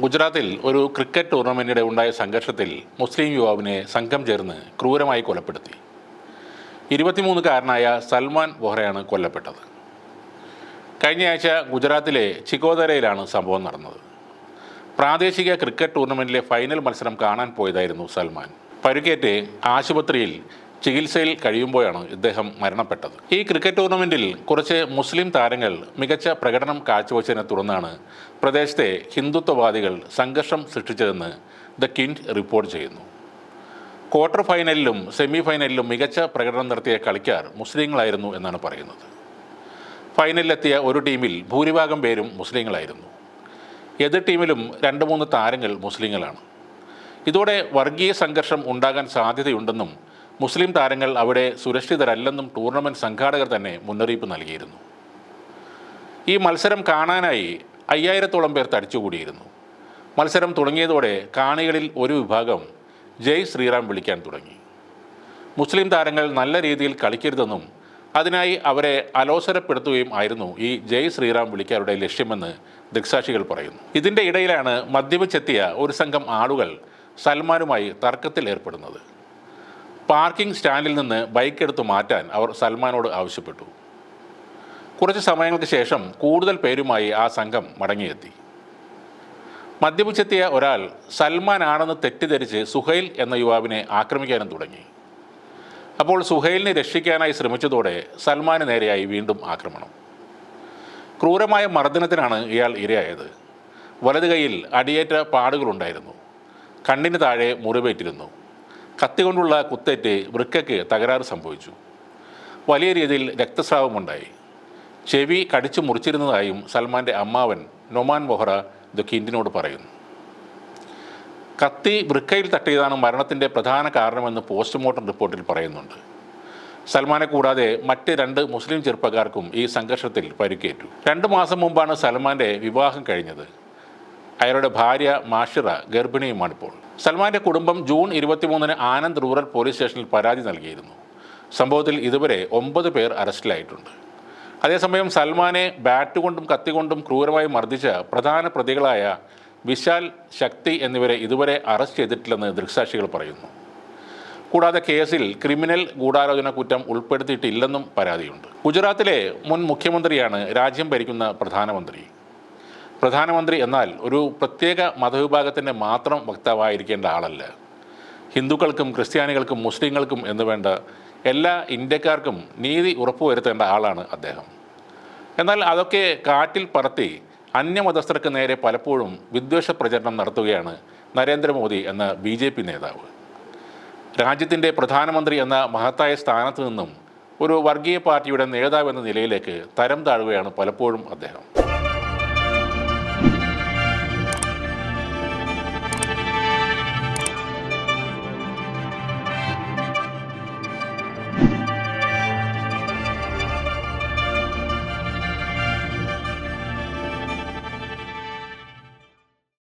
ഗുജറാത്തിൽ ഒരു ക്രിക്കറ്റ് ടൂർണമെന്റിടെ ഉണ്ടായ സംഘർഷത്തിൽ മുസ്ലിം യുവാവിനെ സംഘം ചേർന്ന് ക്രൂരമായി കൊലപ്പെടുത്തി. ഇരുപത്തിമൂന്നുകാരനായ സൽമാൻ വോഹ്റയാണ് കൊല്ലപ്പെട്ടത്. കഴിഞ്ഞയാഴ്ച ഗുജറാത്തിലെ ചിക്കോദരയിലാണ് സംഭവം നടന്നത്. പ്രാദേശിക ക്രിക്കറ്റ് ടൂർണമെന്റിലെ ഫൈനൽ മത്സരം കാണാൻ പോയതായിരുന്നു സൽമാൻ. പരുക്കേറ്റ് ആശുപത്രിയിൽ ചികിത്സയിൽ കഴിയുമ്പോഴാണ് ഇദ്ദേഹം മരണപ്പെട്ടത്. ഈ ക്രിക്കറ്റ് ടൂർണമെന്റിൽ കുറച്ച് മുസ്ലിം താരങ്ങൾ മികച്ച പ്രകടനം കാഴ്ചവെച്ചതിനെ തുടർന്നാണ് പ്രദേശത്തെ ഹിന്ദുത്വവാദികൾ സംഘർഷം സൃഷ്ടിച്ചതെന്ന് ദ കിൻഡ് റിപ്പോർട്ട് ചെയ്യുന്നു. ക്വാർട്ടർ ഫൈനലിലും സെമി ഫൈനലിലും മികച്ച പ്രകടനം നടത്തിയ കളിക്കാർ മുസ്ലിങ്ങളായിരുന്നു എന്നാണ് പറയുന്നത്. ഫൈനലിലെത്തിയ ഒരു ടീമിൽ ഭൂരിഭാഗം പേരും മുസ്ലിങ്ങളായിരുന്നു. എതിർ ടീമിലും രണ്ട് മൂന്ന് താരങ്ങൾ മുസ്ലിങ്ങളാണ്. ഇതോടെ വർഗീയ സംഘർഷം ഉണ്ടാകാൻ സാധ്യതയുണ്ടെന്നും മുസ്ലിം താരങ്ങൾ അവിടെ സുരക്ഷിതരല്ലെന്നും ടൂർണമെന്റ് സംഘാടകർ തന്നെ മുന്നറിയിപ്പ് നൽകിയിരുന്നു. ഈ മത്സരം കാണാനായി അയ്യായിരത്തോളം പേർ തടിച്ചുകൂടിയിരുന്നു. മത്സരം തുടങ്ങിയതോടെ കാണികളിൽ ഒരു വിഭാഗം ജയ് ശ്രീറാം വിളിക്കാൻ തുടങ്ങി. മുസ്ലിം താരങ്ങൾ നല്ല രീതിയിൽ കളിക്കരുതെന്നും അതിനായി അവരെ അലോസരപ്പെടുത്തുകയും ആയിരുന്നു ഈ ജയ് ശ്രീറാം വിളിക്കാരുടെ ലക്ഷ്യമെന്ന് ദൃക്സാക്ഷികൾ പറയുന്നു. ഇതിന്റെ ഇടയിലാണ് മദ്യപിച്ചെത്തിയ ഒരു സംഘം ആളുകൾ സൽമാനുമായി തർക്കത്തിൽ ഏർപ്പെടുന്നത് പാർക്കിംഗ് സ്റ്റാൻഡിൽ നിന്ന് ബൈക്ക് എടുത്തു മാറ്റാൻ അവർ സൽമാനോട് ആവശ്യപ്പെട്ടു. കുറച്ച് സമയങ്ങൾക്ക് ശേഷം കൂടുതൽ പേരുമായി ആ സംഘം മടങ്ങിയെത്തി. മദ്യപിച്ചെത്തിയ ഒരാൾ സൽമാൻ ആണെന്ന് തെറ്റിദ്ധരിച്ച് സുഹൈൽ എന്ന യുവാവിനെ ആക്രമിക്കാനും തുടങ്ങി. അപ്പോൾ സുഹൈലിനെ രക്ഷിക്കാനായി ശ്രമിച്ചതോടെ സൽമാന് നേരെയായി വീണ്ടും ആക്രമണം. ക്രൂരമായ മർദ്ദനത്തിനാണ് ഇയാൾ ഇരയായത്. വലത് കൈയിൽ അടിയേറ്റ പാടുകളുണ്ടായിരുന്നു. കണ്ണിന് താഴെ മുറിവേറ്റിരുന്നു. കത്തി കൊണ്ടുള്ള കുത്തേറ്റ് വൃക്കയ്ക്ക് തകരാറ് സംഭവിച്ചു. വലിയ രീതിയിൽ രക്തസ്രാവമുണ്ടായി ചെവി കടിച്ചു മുറിച്ചിരുന്നതായും സൽമാന്റെ അമ്മാവൻ നൊമാൻ മൊഹറ ദ കിൻഡിനോട് പറയുന്നു. കത്തി വൃക്കയിൽ തട്ടിയതാണ് മരണത്തിന്റെ പ്രധാന കാരണമെന്ന് പോസ്റ്റ്മോർട്ടം റിപ്പോർട്ടിൽ പറയുന്നുണ്ട്. സൽമാനെ കൂടാതെ മറ്റ് രണ്ട് മുസ്ലിം ചെറുപ്പക്കാർക്കും ഈ സംഘർഷത്തിൽ പരിക്കേറ്റു. രണ്ട് മാസം മുമ്പാണ് സൽമാന്റെ വിവാഹം കഴിഞ്ഞത്. അയാളുടെ ഭാര്യ മാഷിറ ഗർഭിണിയുമാണിപ്പോൾ. സൽമാന്റെ കുടുംബം ജൂൺ ഇരുപത്തിമൂന്നിന് ആനന്ദ് റൂറൽ പോലീസ് സ്റ്റേഷനിൽ പരാതി നൽകിയിരുന്നു. സംഭവത്തിൽ ഇതുവരെ ഒമ്പത് പേർ അറസ്റ്റിലായിട്ടുണ്ട്. അതേസമയം സൽമാനെ ബാറ്റ് കൊണ്ടും കത്തി കൊണ്ടും ക്രൂരമായി മർദ്ദിച്ച പ്രധാന പ്രതികളായ വിശാൽ ശക്തി എന്നിവരെ ഇതുവരെ അറസ്റ്റ് ചെയ്തിട്ടില്ലെന്ന് ദൃക്സാക്ഷികൾ പറയുന്നു. കൂടാതെ കേസിൽ ക്രിമിനൽ ഗൂഢാലോചന കുറ്റം ഉൾപ്പെടുത്തിയിട്ടില്ലെന്നും പരാതിയുണ്ട്. ഗുജറാത്തിലെ മുൻ മുഖ്യമന്ത്രിയാണ് രാജ്യം ഭരിക്കുന്ന പ്രധാനമന്ത്രി. പ്രധാനമന്ത്രി എന്നാൽ ഒരു പ്രത്യേക മതവിഭാഗത്തിന്റെ മാത്രം വക്താവായിരിക്കേണ്ട ആളല്ല. ഹിന്ദുക്കൾക്കും ക്രിസ്ത്യാനികൾക്കും മുസ്ലിങ്ങൾക്കും എന്ന് വേണ്ട എല്ലാ ഇന്ത്യക്കാർക്കും നീതി ഉറപ്പുവരുത്തേണ്ട ആളാണ് അദ്ദേഹം. എന്നാൽ അതൊക്കെ കാറ്റിൽ പറത്തി അന്യമതസ്ഥർക്ക് നേരെ പലപ്പോഴും വിദ്വേഷ പ്രചരണം നടത്തുകയാണ് നരേന്ദ്രമോദി എന്ന ബി ജെ പി നേതാവ്. രാജ്യത്തിന്റെ പ്രധാനമന്ത്രി എന്ന മഹത്തായ സ്ഥാനത്ത് നിന്നും ഒരു വർഗീയ പാർട്ടിയുടെ നേതാവ് എന്ന നിലയിലേക്ക് തരം താഴുകയാണ് പലപ്പോഴും അദ്ദേഹം.